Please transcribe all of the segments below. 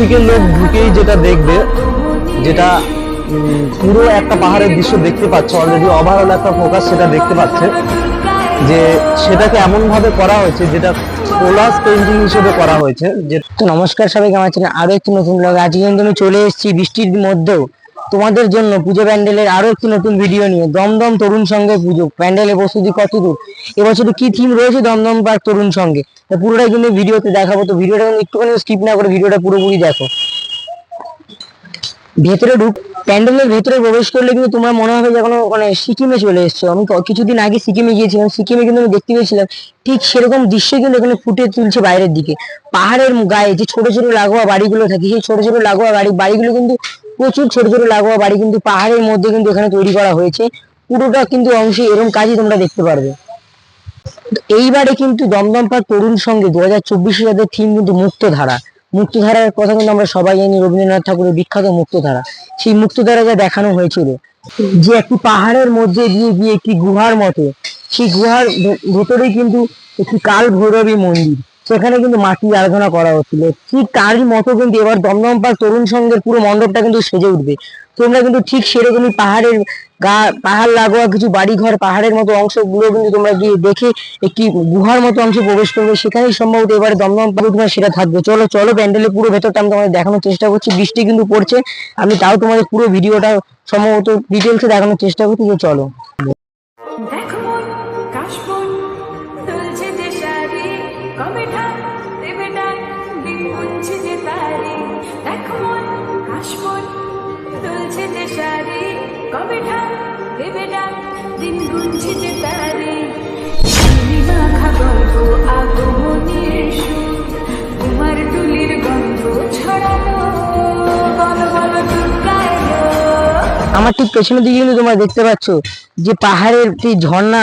থেকে লোক ঢুকেই যেটা দেখবে, যেটা পুরো একটা পাহাড়ের দৃশ্য দেখতে পাচ্ছে অলরেডি ওভারঅল একটা ফোকাস সেটা দেখতে পাচ্ছে। যে সেটাকে এমন ভাবে করা হয়েছে, যেটা কোলাস পেন্টিং হিসেবে করা হয়েছে, যে নমস্কার সবাইকে, আমার চ্যানেল আরও একটি নতুন ব্লগ আজকে কিন্তু আমি চলে এসেছি বৃষ্টির মধ্যেও। তোমাদের জন্য পুজো প্যান্ডেলের আরও একটি নতুন ভিডিও নিয়ে। দমদম তরুণ সঙ্গে পুজো। প্যান্ডেলের প্রস্তুতি কত দূর। এবছর কি থিম রয়েছে দমদম পার্ক তরুণ সঙ্গে? পুরোটাই কিন্তু ভিডিওতে দেখাবো। তো ভিডিওটা একটুখানি স্কিপ না করে ভিডিওটা পুরোপুরি দেখো। ভেতরে ঢুক, প্যান্ডেলের ভেতরে প্রবেশ করলে কিন্তু তোমার মনে হবে যে কোনো মানে সিকিমে চলে এসছো। আমি কিছুদিন আগে সিকিমে গিয়েছিলাম, সিকিমে কিন্তু আমি দেখতে পেয়েছিলাম, ঠিক সেরকম দৃশ্য কিন্তু এখানে ফুটে তুলছে বাইরের দিকে। পাহাড়ের গায়ে যে ছোট ছোট লাগোয়া বাড়িগুলো থাকে, সেই ছোট ছোট লাগোয়া বাড়ি বাড়িগুলো কিন্তু প্রচুর ছোট ছোট লাগোয়া বাড়ি কিন্তু পাহাড়ের মধ্যে কিন্তু এখানে তৈরি করা হয়েছে। পুরোটা কিন্তু অংশে এরকম কাজই তোমরা দেখতে পারবে। এইবারে কিন্তু দমদম পার তরুণ সঙ্গে দু হাজার চব্বিশে যাদের থিম কিন্তু মুক্তধারা। মুক্তধারার কথা কিন্তু আমরা সবাই জানি, রবীন্দ্রনাথ ঠাকুরের বিখ্যাত মুক্তধারা। সেই মুক্তধারা যা দেখানো হয়েছিল, যে একটি পাহাড়ের মধ্যে দিয়ে গিয়ে একটি গুহার মতো, সেই গুহার ভেতরেই কিন্তু একটি কাল ভৈরবী মন্দির। সেখানে কিন্তু মাটি আরাধনা করা হচ্ছিল। ঠিক তারই মতো কিন্তু এবার দমদম পার তরুণ সঙ্গের পুরো মণ্ডপটা কিন্তু সেজে উঠবে। তোমরা কিন্তু ঠিক সেরকমই পাহাড়ের গা, পাহাড় লাগোয়া কিছু বাড়ি ঘর পাহাড়ের মতো অংশগুলো কিন্তু তোমরা গিয়ে দেখে একটি গুহার মতো অংশে প্রবেশ করবে। সেখানেই সম্ভবত এবারে দমদম পাহাড় তোমার সেটা থাকবে। চলো চলো প্যান্ডেলের পুরো ভেতরটা আমি তোমাদের দেখানোর চেষ্টা করছি। বৃষ্টি কিন্তু পড়ছে। আমি তাও তোমাদের পুরো ভিডিওটা সম্ভবত ডিটেলসে দেখানোর চেষ্টা করছি যে চলো। দেখ আমার ঠিক পেছনের দিকে কিন্তু তোমরা দেখতে পাচ্ছ যে পাহাড়ের যে ঝর্ণা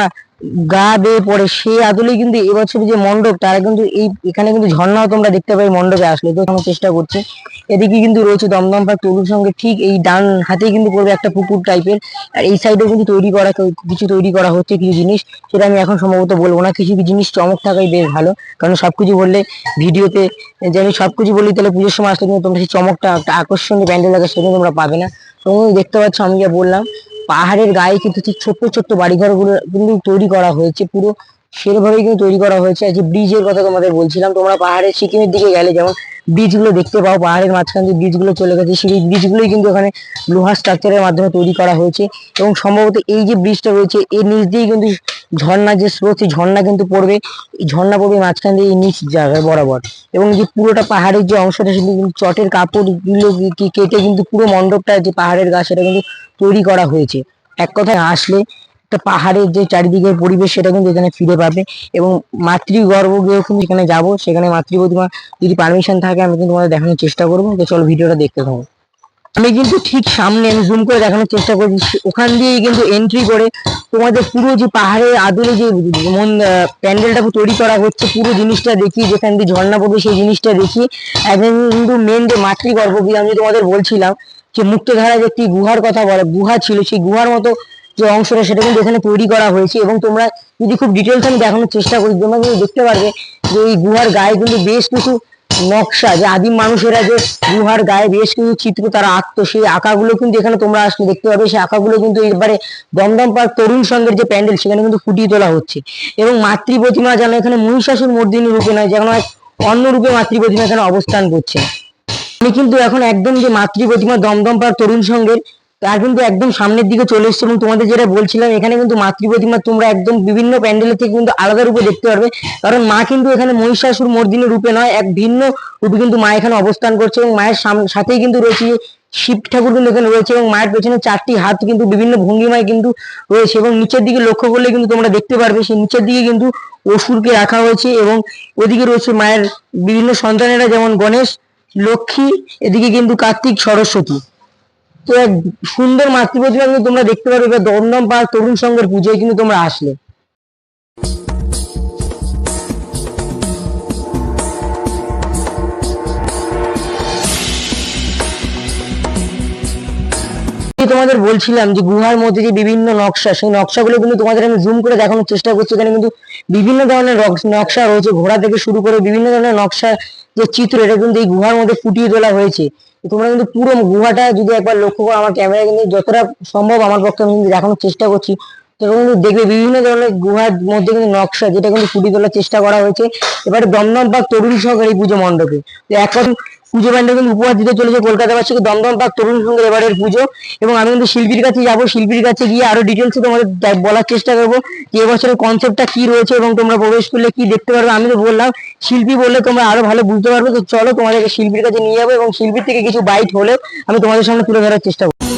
গা বেয়ে পড়ে সেই আদলেই কিন্তু এবছর যে মণ্ডপ, তারা কিন্তু এই, এখানে কিন্তু ঝর্ণাও তোমরা দেখতে পাই মণ্ডপে আসলে তো আমি চেষ্টা করছি। এদিকে কিন্তু রয়েছে দমদম পার্ক তরুণ সঙ্গে ঠিক এই ডান হাতেই কিন্তু পড়বে একটা পুকুর টাইপের, আর এই সাইডেও কিন্তু তৈরি করা, কিছু তৈরি করা হচ্ছে, কিছু জিনিস, সেটা আমি এখন সম্ভবত বলব না, কিছু কিছু জিনিস চমক থাকাই বেশ ভালো, কারণ সবকিছু বললে ভিডিওতে, যে আমি সবকিছু বলি তাহলে পুজোর সময় আসলে কিন্তু তোমরা সেই চমকটা, একটা আকর্ষণীয় প্যান্ডেল লাগে সেটা তোমরা পাবে না। তোমরা দেখতে পাচ্ছ, আমি যা বললাম পাহাড়ের গায়ে কিন্তু ঠিক ছোট্ট ছোট্ট বাড়িঘরগুলো কিন্তু তৈরি করা হয়েছে, পুরো সেরভাবেই কিন্তু তৈরি করা হয়েছে। আর যে ব্রিজের কথা তোমাদের বলছিলাম, তোমরা পাহাড়ের সিকিমের দিকে গেলে যেমন ব্রিজগুলো দেখতে পাও, পাহাড়ের মাঝখান দিয়ে ব্রিজগুলো চলে গেছে, সেই ব্রিজ গুলোই কিন্তু এখানে লোহার স্ট্রাকচারের মাধ্যমে তৈরি করা হয়েছে এবং সম্ভবত এই যে ব্রিজটা রয়েছে, এর নিচ দিয়েই কিন্তু ঝর্ণা যে স্রোত, সেই ঝর্ণা কিন্তু পড়বে। এই ঝর্ণা পড়বে মাঝখান দিয়ে এই নিচ জায়গায় বরাবর এবং যে পুরোটা পাহাড়ের যে অংশটা, সেটা কিন্তু চটের কাপড়গুলো কি- কেটে কিন্তু পুরো মণ্ডপটা যে পাহাড়ের গা সেটা কিন্তু তৈরি করা হয়েছে। এক কথায় আসলে একটা পাহাড়ের যে চারিদিকের পরিবেশ, সেটা কিন্তু এখানে ফিরে পাবে। এবং মাতৃ গর্ভগৃহ কিন্তু এখানে যাব। সেখানে মাতৃ প্রতিমা যদি পারমিশন থাকে, আমি কিন্তু তোমাদের দেখানোর চেষ্টা করব। তো চলো ভিডিওটা দেখতে থাকো। আমি কিন্তু ঠিক সামনে আমি জুম করে দেখানোর চেষ্টা করছি। ওখান দিয়েই কিন্তু এন্ট্রি করে তোমাদের পুরো যে পাহাড়ের আদলে যে মন প্যান্ডেলটা তৈরি করা হচ্ছে, পুরো জিনিসটা দেখি যেখান দিয়ে ঝর্ণা পড়বে, সেই জিনিসটা দেখি একদম কিন্তু মেন যে মাতৃ গর্ভগৃহ আমি তোমাদের বলছিলাম, যে মুক্তধারা যে একটি গুহার কথা বলে, গুহা ছিল, সেই গুহার মতো যে অংশটা সেটা কিন্তু এখানে তৈরি করা হয়েছে এবং তোমরা যদি খুব ডিটেলস আমি দেখানোর চেষ্টা করি, তোমরা কিন্তু দেখতে পারবে যে এই গুহার গায়ে কিন্তু বেশ কিছু নকশা, যে আদিম মানুষেরা যে গুহার গায়ে বেশ কিছু চিত্র তারা আঁকতো, সেই আঁকাগুলো কিন্তু এখানে তোমরা আসলে দেখতে পাবে। সেই আঁকাগুলো কিন্তু এবারে দমদম পার্ক তরুণ সংঘের যে প্যান্ডেল, সেখানে কিন্তু ফুটিয়ে তোলা হচ্ছে। এবং মাতৃ প্রতিমা যেন এখানে মহিষাসুর মর্দিনী রূপে নয়, যেন অন্য রূপে মাতৃ প্রতিমা এখানে অবস্থান করছে। আমি কিন্তু এখন একদম যে মাতৃ প্রতিমা দমদম পার্ক তরুণ সংঘের তার কিন্তু একদম সামনের দিকে চলে এসছে এবং তোমাদের যেটা বলছিলাম, এখানে কিন্তু মাতৃ প্রতিমা তোমরা একদম বিভিন্ন প্যান্ডেলের থেকে কিন্তু আলাদা রূপে দেখতে পারবে। কারণ মা কিন্তু এখানে মহিষাসুর মর্দিনী রূপে নয়, এক ভিন্ন রূপে কিন্তু মা এখানে অবস্থান করছে এবং মায়ের সাথেই কিন্তু রয়েছে শিব ঠাকুর কিন্তু এখানে রয়েছে এবং মায়ের পেছনে চারটি হাত কিন্তু বিভিন্ন ভঙ্গিমায় কিন্তু রয়েছে এবং নিচের দিকে লক্ষ্য করলে কিন্তু তোমরা দেখতে পারবে, সেই নিচের দিকে কিন্তু অসুরকে রাখা হয়েছে এবং ওদিকে রয়েছে মায়ের বিভিন্ন সন্তানেরা যেমন গণেশ, লক্ষ্মী, এদিকে কিন্তু কার্তিক, সরস্বতী। তো এক সুন্দর মাতৃ কিন্তু তোমরা দেখতে পারবে এবার দমদম পাহাড় তরুণ সংঘের পুজোয় কিন্তু তোমরা আসলে। তোমাদের বলছিলাম যে গুহার মধ্যে যে বিভিন্ন নকশা, সেই নকশাগুলো কিন্তু তোমাদের আমি জুম করে দেখানোর চেষ্টা করছি। এখানে কিন্তু বিভিন্ন ধরনের নকশা রয়েছে। ঘোড়া থেকে শুরু করে বিভিন্ন ধরনের নকশা যে চিত্র, এটা কিন্তু এই গুহার মধ্যে ফুটিয়ে তোলা হয়েছে। তোমরা কিন্তু পুরো গুহাটা যদি একবার লক্ষ্য করো, আমার ক্যামেরা কিন্তু যতটা সম্ভব আমার পক্ষে আমি কিন্তু দেখানোর চেষ্টা করছি। তোমরা দেখবে বিভিন্ন ধরনের গুহার মধ্যে কিন্তু নকশা, যেটা কিন্তু ফুটিয়ে তোলার চেষ্টা করা হয়েছে। এবারে দমদম পাক তরুণ সহকারে এই পুজো মণ্ডপে। তো কথা পুজো প্যান্ডেল কিন্তু উপহার দিতে চলেছে কলকাতাবাসীকে দমদম পাক তরুণ সঙ্গের এবারের পুজো। এবং আমি কিন্তু শিল্পীর কাছে যাব। শিল্পীর কাছে গিয়ে আরও ডিটেলসে তোমাদের বলার চেষ্টা করব যে এবছরের কনসেপ্টটা কি রয়েছে এবং তোমরা প্রবেশ করলে কি দেখতে পারবে। আমি তো বললাম, শিল্পী বললে তোমরা আরও ভালো বুঝতে পারবে। তো চলো তোমাদেরকে শিল্পীর কাছে নিয়ে যাব এবং শিল্পীর থেকে কিছু বাইট হলেও আমি তোমাদের সামনে তুলে ধরার চেষ্টা করব।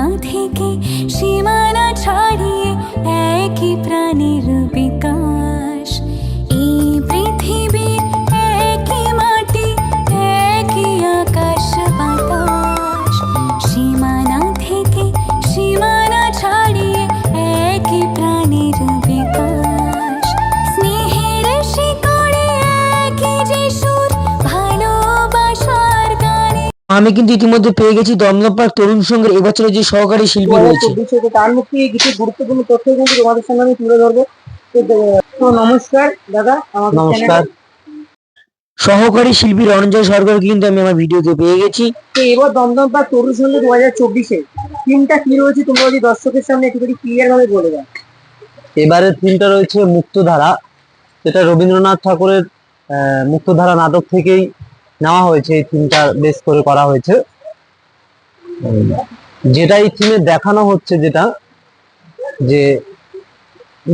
সীমানা থেকে সীমানা ছাড়িয়ে একই প্রাণীর বিকাশ আমি কিন্তু ইতিমধ্যে পেয়ে গেছি দমদম পার্ক তরুণ সংঘের এবছরের যে সহকারী শিল্পী রয়েছে। তার মধ্যে কিছু গুরুত্বপূর্ণ তথ্য কিন্তু তোমাদের সঙ্গে আমি তুলে ধরবো। তো, নমস্কার দাদা নমস্কার। সহকারী শিল্পী রঞ্জয় সরকারকে কিন্তু আমি আমার ভিডিওতে পেয়ে গেছি। তো এবার দমদম পার্ক তরুণ সঙ্গে দু হাজার চব্বিশে থিমটা কি রয়েছে তোমরা যদি দর্শকের সামনে একটুখানি ক্লিয়ার ভাবে বলে দাও। এবারের থিমটা রয়েছে মুক্তধারা যেটা রবীন্দ্রনাথ ঠাকুরের আহ, মুক্তধারা নাটক থেকেই নেওয়া হয়েছে, এই থিমটা বেস করে করা হয়েছে। যেটা এই থিমে দেখানো হচ্ছে যেটা, যে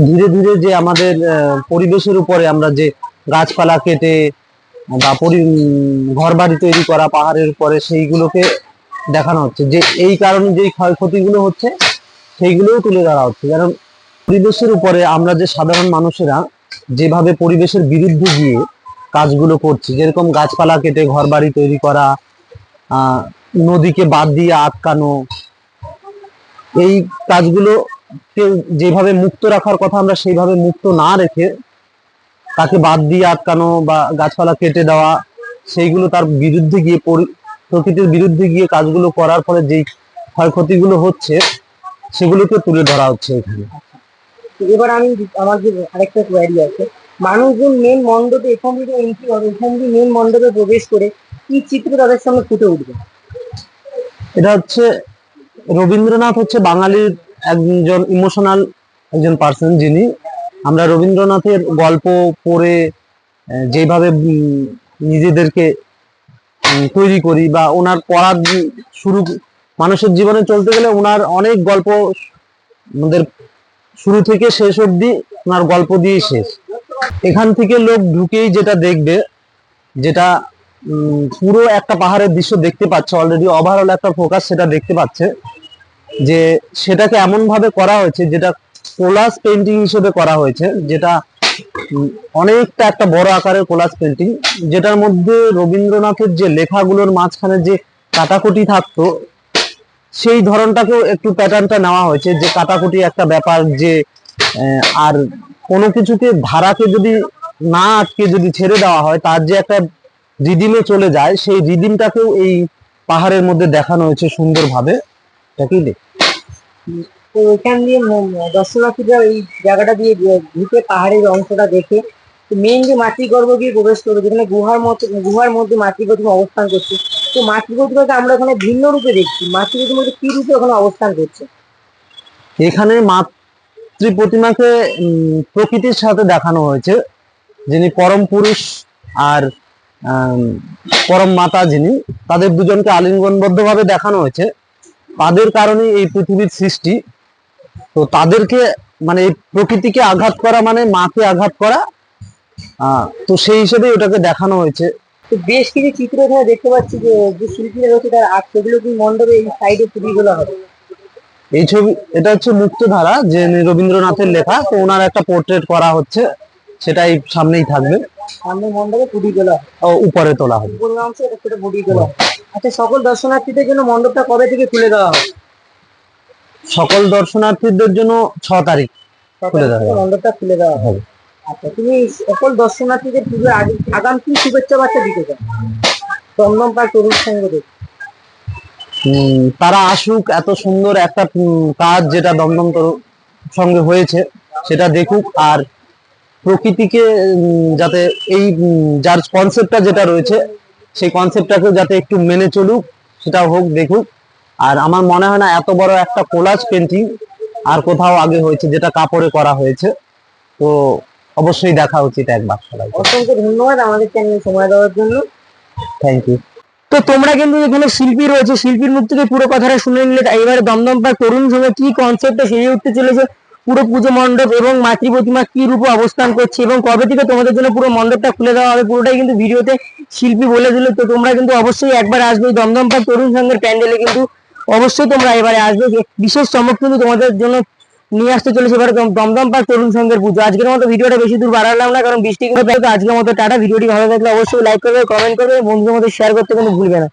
ধীরে ধীরে যে আমাদের পরিবেশের উপরে আমরা যে গাছপালা কেটে বা ঘর বাড়ি তৈরি করা, পাহাড়ের উপরে সেইগুলোকে দেখানো হচ্ছে। যে এই কারণে যেই ক্ষয়ক্ষতিগুলো হচ্ছে, সেইগুলোও তুলে ধরা হচ্ছে। কারণ পরিবেশের উপরে আমরা যে সাধারণ মানুষেরা যেভাবে পরিবেশের বিরুদ্ধে গিয়ে কাজগুলো করছি। যেরকম গাছপালা কেটে ঘর বাড়ি তৈরি করা নদীকে বাদ দিয়ে আটকানো, এই কাজগুলো যেভাবে মুক্ত রাখার কথা আমরা সেইভাবে মুক্ত না রেখে তাকে বাদ দিয়ে আটকানো বা গাছপালা কেটে দেওয়া, সেইগুলো তার বিরুদ্ধে গিয়ে প্রকৃতির বিরুদ্ধে গিয়ে কাজগুলো করার ফলে যেই ক্ষয়ক্ষতিগুলো হচ্ছে, সেগুলোকে তুলে ধরা হচ্ছে এখানে। তো এবার আমি আমার যে আরেকটা কোয়ারি আছে মানুষজন মেন মণ্ডপে এখান থেকে এন্ট্রি হবে, এখান থেকে মেন মণ্ডপে প্রবেশ করে কি চিত্র তাদের সামনে ফুটে উঠবে। এটা হচ্ছে, রবীন্দ্রনাথ হচ্ছে বাঙালির একজন ইমোশনাল একজন পার্সন যিনি। আমরা রবীন্দ্রনাথের গল্প পড়ে যেভাবে নিজেদেরকে তৈরি করি বা ওনার পড়ার শুরু, মানুষের জীবনে চলতে গেলে ওনার অনেক গল্প আমাদের শুরু থেকে শেষ অবধি ওনার গল্প দিয়েই শেষ। এখান থেকে লোক ঢুকেই যেটা দেখবে, যেটা পুরো একটা পাহাড়ের দৃশ্য দেখতে পাচ্ছে অলরেডি ওভারঅল একটা ফোকাস সেটা দেখতে পাচ্ছে, যে সেটাকে এমন ভাবে করা হয়েছে, যেটা কোলাস পেন্টিং হিসেবে করা হয়েছে, যেটা অনেকটা একটা বড় আকারের কোলাস পেন্টিং যেটার মধ্যে রবীন্দ্রনাথের যে লেখাগুলোর মাঝখানে যে কাটাকুটি থাকতো, সেই ধরনটাকেও একটু প্যাটার্নটা নেওয়া হয়েছে, যে কাটাকুটি একটা ব্যাপার, যে আর কোনো কিছুকে ধারাকে যদি না আটকে যদি ছেড়ে দেওয়া হয় তার যে একটা রিদিমে চলে যায় সেই রিদিমটাকেও এই পাহাড়ের মধ্যে দেখানো হয়েছে সুন্দরভাবে। এটাকেই দেখ? তো এখান দিয়ে দর্শনার্থীরা এই জায়গাটা দিয়ে ঢুকে পাহাড়ের অংশটা দেখে যে মাতৃগর্ভ দিয়ে প্রবেশ করবে যেখানে গুহার মতো গুহার মধ্যে মাতৃগর্ভ অবস্থান করছে তো মাতৃগর্ভকে আমরা ওখানে ভিন্ন রূপে দেখছি। মাতৃগর্ভের মধ্যে কি রূপে ওখানে অবস্থান করছে? এখানে মাতৃ প্রতিমাকে প্রকৃতির সাথে দেখানো হয়েছে। যিনি পরম পুরুষ আর পরম মাতা যিনি, তাদের দুজনকে আলিঙ্গনবদ্ধ ভাবে দেখানো হয়েছে। তাদের কারণে এই পৃথিবীর সৃষ্টি। তো তাদেরকে মানে প্রকৃতিকে আঘাত করা মানে মাকে আঘাত করা। তো সেই হিসেবে ওটাকে দেখানো হয়েছে। তো বেশ কিছু চিত্র দেখতে পাচ্ছি যে শিল্পীরা রয়েছে তার আর্ট সেগুলো কি মণ্ডপে এই সাইডে ফুটিয়ে হবে এই ছবি এটা হচ্ছে মুক্তধারা যে রবীন্দ্রনাথের লেখা তো ওনার একটা পোর্ট্রেট করা হচ্ছে সেটাই সামনেই থাকবে। সামনে মণ্ডপে ফুটিয়ে তোলা উপরে তোলা হবে। উপরের অংশে এটা সেটা ফুটিয়ে তোলা আচ্ছা সকল দর্শনার্থীদের জন্য মণ্ডপটা কবে থেকে খুলে দেওয়া হবে? সকল দর্শনার্থীদের জন্য ছ তারিখ খুলে দেওয়া হবে। মণ্ডপটা খুলে দেওয়া হবে। আচ্ছা তুমি সকল দর্শনার্থীদের পুজোর আগে আগাম কি শুভেচ্ছা বার্তা দিতে চাও। দমদম পার্ক তরুণ সংঘ থেকে। তারা আসুক এত সুন্দর একটা কাজ যেটা দমদম সঙ্গে হয়েছে সেটা দেখুক। আর প্রকৃতিকে যাতে এই যার কনসেপ্টটা যেটা রয়েছে সেই কনসেপ্টটাকে যাতে একটু মেনে চলুক সেটা হোক দেখুক। আর আমার মনে হয় না এত বড় একটা কোলাজ পেন্টিং আর কোথাও আগে হয়েছে যেটা কাপড়ে করা হয়েছে। তো অবশ্যই দেখা উচিত একবার সবাই অসংখ্য ধন্যবাদ আমাদের চ্যানেলে সময় দেওয়ার জন্য। থ্যাংক ইউ তো তোমরা কিন্তু এখানে শিল্পী রয়েছে, শিল্পীর মুখ থেকে পুরো কথাটা শুনে নিলে। এবারে দমদম পার্ক তরুণ সঙ্গে কি কনসেপ্টে সেজে উঠতে চলেছে? পুরো পুজো মণ্ডপ এবং মাতৃ প্রতিমা কি রূপে অবস্থান করছে? এবং কবে থেকে তোমাদের জন্য পুরো মণ্ডপটা খুলে দেওয়া হবে? পুরোটাই কিন্তু ভিডিওতে শিল্পী বলে দিল। তো তোমরা কিন্তু অবশ্যই একবার আসবে। দমদম পার্ক তরুণ সংঘের প্যান্ডেলে কিন্তু অবশ্যই তোমরা এবারে আসবে। বিশেষ চমক কিন্তু তোমাদের জন্য নিয়ে আসতে চলেছে। এবারে দম- দমদম পার তরুণ সঙ্গের পুজো। আজকের মতো ভিডিওটা বেশি দূর বাড়ালাম না, কারণ বৃষ্টি কিন্তু আজকের মতো টাটা। ভিডিওটি ভালো লাগলে অবশ্যই লাইক করবে কমেন্ট করবে, বন্ধুদের মধ্যে শেয়ার করতে কিন্তু ভুলবে না।